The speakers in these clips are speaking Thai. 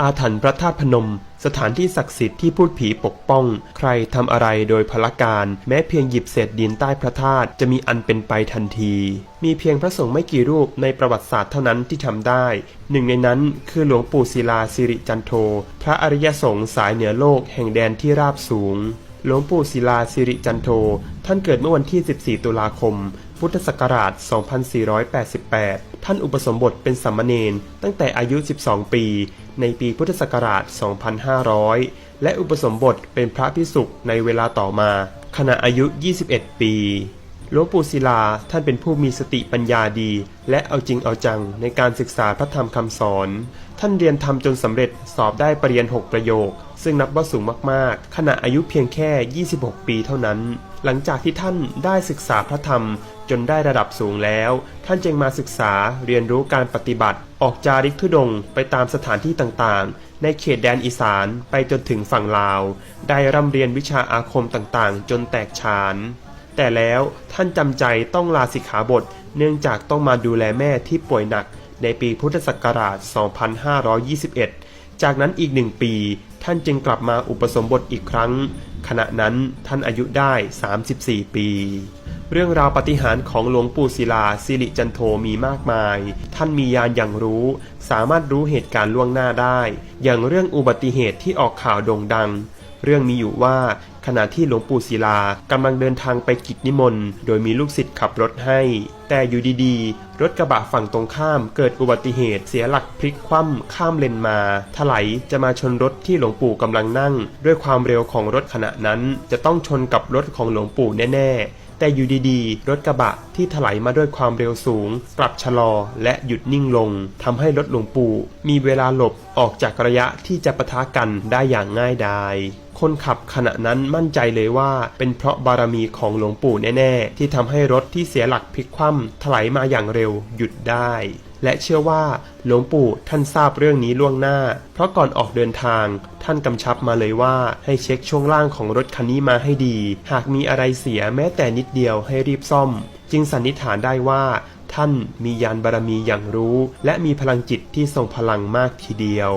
อาถรรพ์พระธาตุพนม สถานที่ศักดิ์สิทธิ์ที่พูดผีปกป้อง ใครทำอะไรโดยพละการ แม้เพียงหยิบเศษดินใต้พระธาตุจะมีอันเป็นไปทันที มีเพียงพระสงฆ์ไม่กี่รูปในประวัติศาสตร์เท่านั้นที่ทำได้ หนึ่งในนั้นคือหลวงปู่ศิลาสิริจันโท พระอริยสงฆ์สายเหนือโลกแห่งแดนที่ราบสูง หลวงปู่ศิลาสิริจันโท ท่านเกิดเมื่อวันที่ 14 ตุลาคม พุทธศักราช 2488 ท่านอุปสมบทเป็นสัมมเนนตั้งแต่อายุ 12 ปี ในปีพุทธศักราช 2500 และอุปสมบทเป็นพระพิสุกในเวลาต่อมา ขณะอายุ 21 ปี หลวงปู่ศิลาท่านเป็นผู้มีสติปัญญาดี และเอาจริงเอาจังในการศึกษาพระธรรมคำสอน ท่านเรียนธรรมจนสำเร็จสอบได้ปรริญญาหกประโยค ซึ่งนับว่าสูงมากๆ ขณะอายุเพียงแค่ 26 ปีเท่านั้น หลังจากที่ท่านได้ศึกษาพระธรรมจนได้ระดับสูงแล้ว ท่านจึงมาศึกษาเรียนรู้การปฏิบัติ ออกจาริกธุดงไปตามสถานที่ต่างๆ ในเขตแดนอีสานไปจนถึงฝั่งลาว ได้ร่ำเรียนวิชาอาคมต่างๆ จนแตกฉาน แต่แล้วท่านจำใจต้องลาสิกขาบท เนื่องจากต้องมาดูแลแม่ที่ป่วยหนักในปีพุทธศักราช 2521 จากนั้นอีกหนึ่งปี ท่านจึงกลับมาอุปสมบทอีกครั้ง ขณะนั้นท่านอายุได้ 34 ปี เรื่องราวปฏิหารของหลวงปู่ศิลาสิริจันโทมีมากมาย ท่านมียานอย่างรู้ สามารถรู้เหตุการณ์ล่วงหน้าได้ อย่างเรื่องอุบัติเหตุที่ออกข่าวโด่งดัง เรื่องมีอยู่ว่า ขณะที่หลวงปู่ศิลากำลังเดินทางไปกิจนิมนต์ โดยมีลูกศิษย์ขับรถให้ แต่อยู่ดีๆ รถกระบะฝั่งตรงข้ามเกิดอุบัติเหตุเสียหลักพลิกคว่ำข้ามเลนมา ถลายจะมาชนรถที่หลวงปู่กำลังนั่ง ด้วยความเร็วของรถขณะนั้น จะต้องชนกับรถของหลวงปู่แน่ๆ แต่อยู่ดีๆ รถกระบะที่ถลายมาด้วยความเร็วสูง กลับชะลอและหยุดนิ่งลงทำให้รถหลวงปู่ มีเวลาหลบออกจากระยะที่จะปะทะกันได้อย่างง่ายดายคนขับขณะนั้นมั่นใจเลยว่าเป็นเพราะบารมีของหลวงปู่แน่ ๆ ที่ทำให้รถที่เสียหลักพลิกคว่ำถลายมาอย่างเร็วหยุดได้ และเชื่อว่าหลวงปู่ท่านทราบเรื่องนี้ล่วงหน้า เพราะก่อนออกเดินทาง ท่านกำชับมาเลยว่าให้เช็คช่วงล่างของรถคันนี้มาให้ดี หากมีอะไรเสียแม้แต่นิดเดียวให้รีบซ่อม จึงสันนิษฐานได้ว่าท่านมียานบารมีอย่างรู้ และมีพลังจิตที่ทรงพลังมากทีเดียว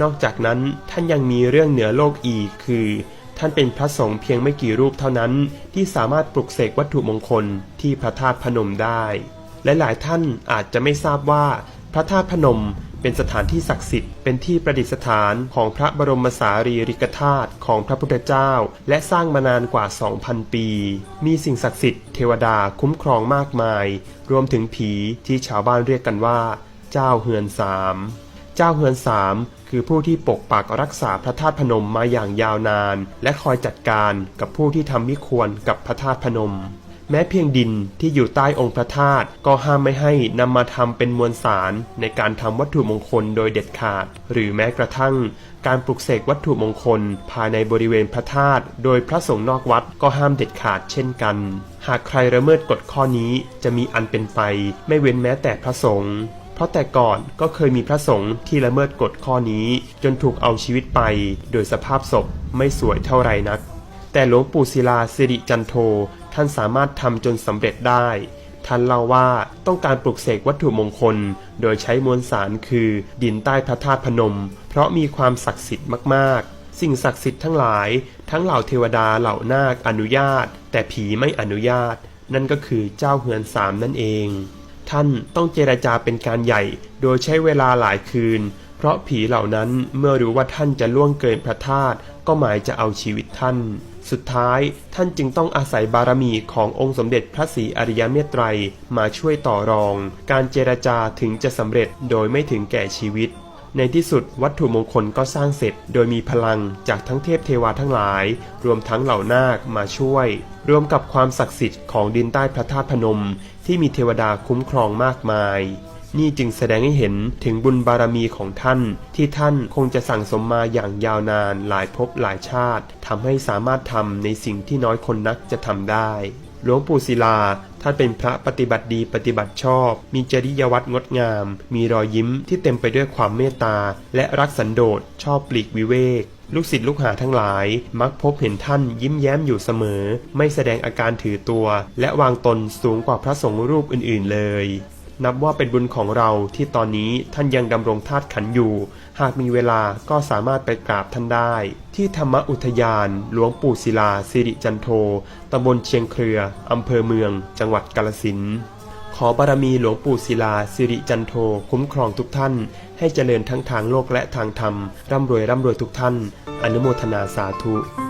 นอกจากนั้นท่านยังมีเรื่องเหนือโลกอีกคือ ท่านเป็นพระสงฆ์เพียงไม่กี่รูปเท่านั้น ที่สามารถปลุกเสกวัตถุมงคลที่พระธาตุพนมได้ และหลายท่านอาจจะไม่ทราบว่าพระธาตุพนมเป็นสถานที่ศักดิ์สิทธิ์เป็นที่ประดิษฐานของพระบรมสารีริกธาตุของพระพุทธเจ้า และสร้างมานานกว่า 2,000 ปี มีสิ่งศักดิ์สิทธิ์เทวดาคุ้มครองมากมาย รวมถึงผีที่ชาวบ้านเรียกกันว่า เจ้าเฮือนสามเจ้าเฮือนสามคือผู้ที่ปกปักรักษาพระธาตุพนมมาอย่างยาวนาน และคอยจัดการกับผู้ที่ทำมิควรกับพระธาตุพนม แม้เพียงดินที่อยู่ใต้องค์พระธาตุก็ห้ามไม่ให้นำมาทำเป็นมวลสารในการทำวัตถุมงคลโดยเด็ดขาด หรือแม้กระทั่งการปลุกเสกวัตถุมงคล ภายในบริเวณพระธาตุโดยพระสงฆ์นอกวัดก็ห้ามเด็ดขาดเช่นกัน หากใครละเมิดกฎข้อนี้จะมีอันเป็นไป ไม่เว้นแม้แต่พระสงฆ์เพราะแต่ก่อนก็เคยมีพระสงฆ์ที่ละเมิดกฎข้อนี้ จนถูกเอาชีวิตไป โดยสภาพศพไม่สวยเท่าไรนัก แต่หลวงปู่ศิลาสิริจันโท ท่านสามารถทำจนสำเร็จได้ ท่านเล่าว่าต้องการปลุกเสกวัตถุมงคล โดยใช้มวลสารคือดินใต้พระธาตุพนม เพราะมีความศักดิ์สิทธิ์มากๆ สิ่งศักดิ์สิทธิ์ทั้งหลาย ทั้งเหล่าเทวดาเหล่านาคอนุญาต แต่ผีไม่อนุญาต นั่นก็คือเจ้าเฮือนสามนั่นเอง ท่านต้องเจรจาเป็นการใหญ่ โดยใช้เวลาหลายคืน เพราะผีเหล่านั้นเมื่อรู้ว่าท่านจะล่วงเกินพระธาตุก็หมายจะเอาชีวิตท่าน สุดท้ายท่านจึงต้องอาศัยบารมีขององค์สมเด็จพระศรีอริยเมตไตรมาช่วยต่อรอง การเจรจาถึงจะสำเร็จโดยไม่ถึงแก่ชีวิต ในที่สุดวัตถุมงคลก็สร้างเสร็จโดยมีพลังจากทั้งเทพเทวาทั้งหลาย รวมทั้งเหล่านาคมาช่วย รวมกับความศักดิ์สิทธิ์ของดินใต้พระธาตุพนม ที่มีเทวดาคุ้มครองมากมาย นี่จึงแสดงให้เห็นถึงบุญบารมีของท่าน ที่ท่านคงจะสั่งสมมาอย่างยาวนานหลายภพหลายชาติทำให้สามารถทำในสิ่งที่น้อยคนนักจะทำได้ หลวงปู่ศิลาท่านเป็นพระปฏิบัติดีปฏิบัติชอบ มีจริยวัตรงดงาม มีรอยยิ้มที่เต็มไปด้วยความเมตตา และรักสันโดษชอบปลีกวิเวกลูกศิษย์ลูกหาทั้งหลาย มักพบเห็นท่านยิ้มแย้มอยู่เสมอ ไม่แสดงอาการถือตัว และวางตนสูงกว่าพระสงฆ์รูปอื่น ๆ เลย นับว่าเป็นบุญของเราที่ตอนนี้ท่านยังดำรงธาตุขันอยู่ หากมีเวลาก็สามารถไปกราบท่านได้ ที่ธรรมอุทยานหลวงปู่ศิลาสิริจันโทตำบลเชียงเครือ อำเภอเมือง จังหวัดกาลสินขอบารมีหลวงปู่ศิลาสิริจันโทคุ้มครองทุกท่าน ให้เจริญทั้งทางโลกและทางธรรม ร่ำรวยร่ำรวยทุกท่าน อนุโมทนาสาธุ